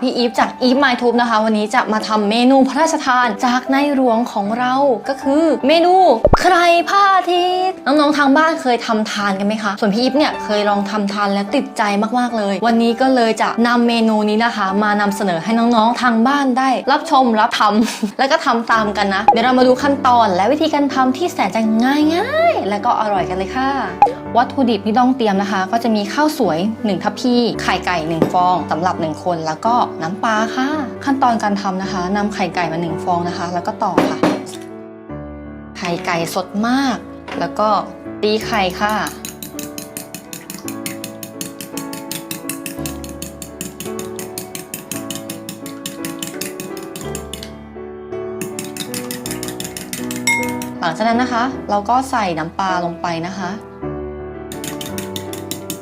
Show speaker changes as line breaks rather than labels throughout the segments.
พี่อีฟจากอีฟไมทูบนะคะ วันนี้จะมาทำเมนูพระราชทานจากในหลวงของเราก็คือเมนูใครผ้าทิตย์น้องๆทางบ้านเคยทำทานกันไหมคะส่วนพี่อีฟเนี่ยเคยลองทำทานและติดใจมากๆเลย วันนี้ก็เลยจะนำเมนูนี้นะคะ มานำเสนอให้น้องๆทางบ้านได้รับชมรับทำแล้วก็ทำตามกันนะเดี๋ยวเรามาดูขั้นตอนและวิธีการทำที่แสนจะง่ายๆ และก็อร่อยกันเลยค่ะ วัตถุดิบที่ต้องเตรียมนะคะ ก็จะมีข้าวสวย1ทัพพีไข่ไก่ 1 ฟองสำหรับ 1 คนแล้วก็น้ำปลาค่ะ ขั้นตอนการทำนะคะนำไข่ไก่มา1ฟองนะคะ แล้วก็ต่อค่ะ ไข่ไก่สดมาก แล้วก็ตีไข่ค่ะ หลังจากนั้นนะคะ เราก็ใส่น้ำปลาลงไปนะคะ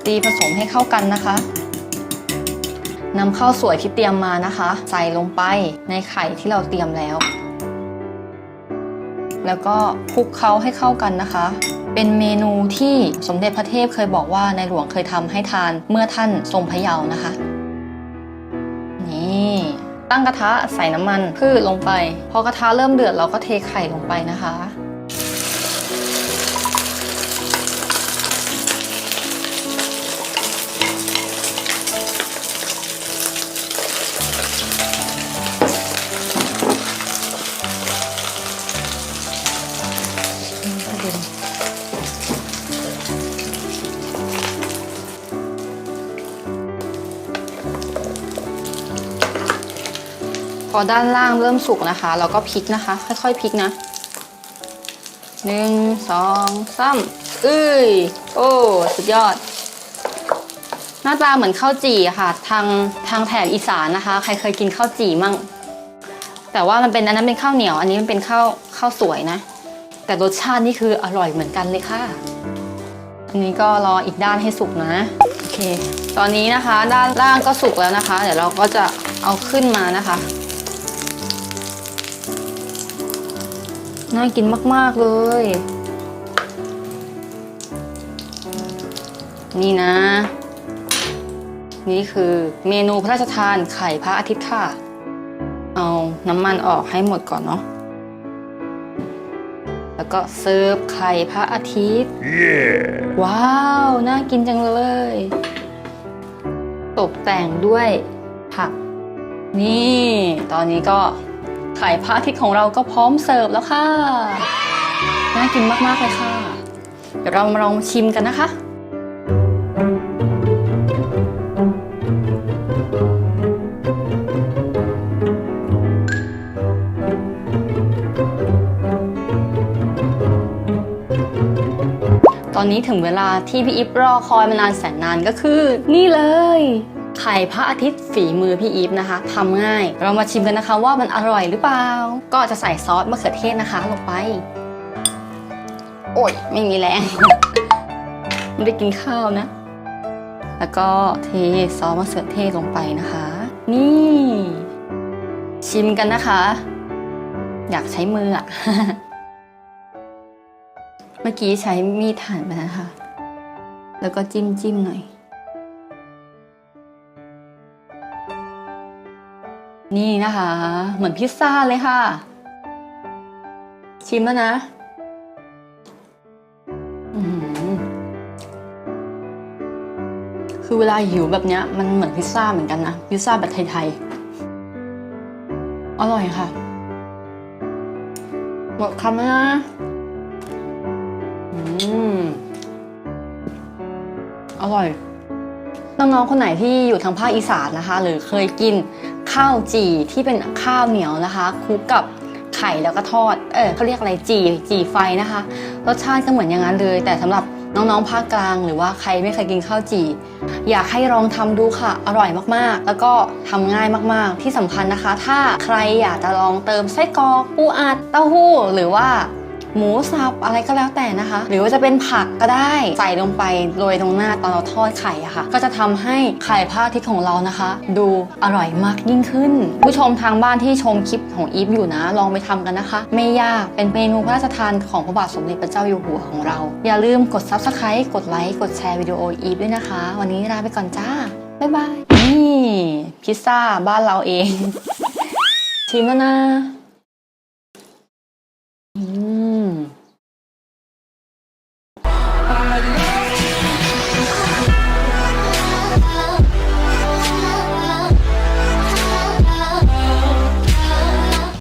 ตีผสมให้เข้ากันนะคะ นำข้าวสวยที่เตรียมมานะคะ ใส่ลงไปในไข่ที่เราเตรียมแล้ว แล้วก็คลุกเคล้าให้เข้ากันนะคะ เป็นเมนูที่สมเด็จพระเทพเคยบอกว่าในหลวงเคยทำให้ทานเมื่อท่านทรงพระเยาว์นะคะ นี่ตั้งกระทะใส่น้ำมันพืชลงไป พอกระทะเริ่มเดือดเราก็เทไข่ลงไปนะคะ อด้านล่างเริ่มสุกนะคะ เราก็พลิกนะคะ ค่อยๆพลิกนะหนึ่งสองสามเอ้ย โอ้ สุดยอด หน้าตาเหมือนข้าวจี่ค่ะ ทางทางแถบอีสานนะคะ ใครเคยกินข้าวจี่มั่ง แต่ว่ามันเป็นอันนั้นเป็นข้าวเหนียว อันนี้มันเป็นข้าวข้าวสวยนะ แต่รสชาตินี่คืออร่อยเหมือนกันเลยค่ะ อันนี้ก็รออีกด้านให้สุกนะ โอเค ตอนนี้นะคะ ด้านล่างก็สุกแล้วนะคะ เดี๋ยวเราก็จะเอาขึ้นมานะคะ น่ากินมาก ๆ เลย นี่นะ นี่คือเมนูพระราชทานไข่พระอาทิตย์ค่ะ เอาน้ำมันออกให้หมดก่อนเนาะ แล้วก็เสิร์ฟไข่พระอาทิตย์ว้าว น่ากินจังเลย ตกแต่งด้วยผัก นี่ ตอนนี้ก็ ไข่พระอาทิตย์ของเราก็พร้อมเสิร์ฟแล้วค่ะ น่ากินมากๆเลยค่ะ เดี๋ยวเรามาลองชิมกันนะคะ ตอนนี้ถึงเวลาที่พี่อิฟรอคอยมานานแสนนานก็คือ นี่เลย ไข่พระอาทิตย์ฝีมือพี่อีฟนะคะทำง่าย เรามาชิมกันนะคะว่ามันอร่อยหรือเปล่า ก็จะใส่ซอสมะเขือเทศนะคะลงไป โอ้ยไม่มีแรง ไม่ได้กินข้าวนะ แล้วก็เทซอสมะเขือเทศลงไปนะคะ นี่ ชิมกันนะคะ อยากใช้มืออะเมื่อกี้ใช้มีดหั่นไปนะคะ แล้วก็จิ้มจิ้มหน่อย นี่นะคะ เหมือนพิซซ่าเลยค่ะ ชิมแล้วนะคือเวลาหิวแบบเนี้ยมันเหมือนพิซซ่าเหมือนกันนะ พิซซ่าแบบไทยๆ อร่อยค่ะหมดคำแล้วนะอืมอร่อยน้องๆคนไหนที่อยู่ทางภาคอีสานนะคะ หรือเคยกิน ข้าวจี่ที่เป็นข้าวเหนียวนะคะคลุกกับไข่แล้วก็ทอด เออเขาเรียกอะไรจี่จี่ไฟนะคะ รสชาติก็เหมือนอย่างนั้นเลย แต่สำหรับน้องๆภาคกลางหรือว่าใครไม่เคยกินข้าวจี่อยากให้ลองทำดูค่ะ อร่อยมากๆ แล้วก็ทำง่ายมากๆ ที่สำคัญนะคะ ถ้าใครอยากจะลองเติมไส้กรอกปูอัดเต้าหู้หรือว่า หมูสับอะไรก็แล้วแต่นะคะ หรือว่าจะเป็นผักก็ได้ใส่ลงไปโรยตรงหน้าตอนเราทอดไข่อะค่ะ ก็จะทำให้ไข่พระอาทิตย์ของเรานะคะ ดูอร่อยมากยิ่งขึ้น ผู้ชมทางบ้านที่ชมคลิปของอีฟอยู่นะ ลองไปทำกันนะคะ ไม่ยากเป็นเมนูพระราชทานของพระบาทสมเด็จพระเจ้าอยู่หัวของเรา อย่าลืมกด subscribe กดไลค์กดแชร์วิดีโออีฟด้วยนะคะ วันนี้ลาไปก่อนจ้าบ๊ายบายนี่พิซซ่าบ้านเราเอง ชิมแล้วนะ 嗯。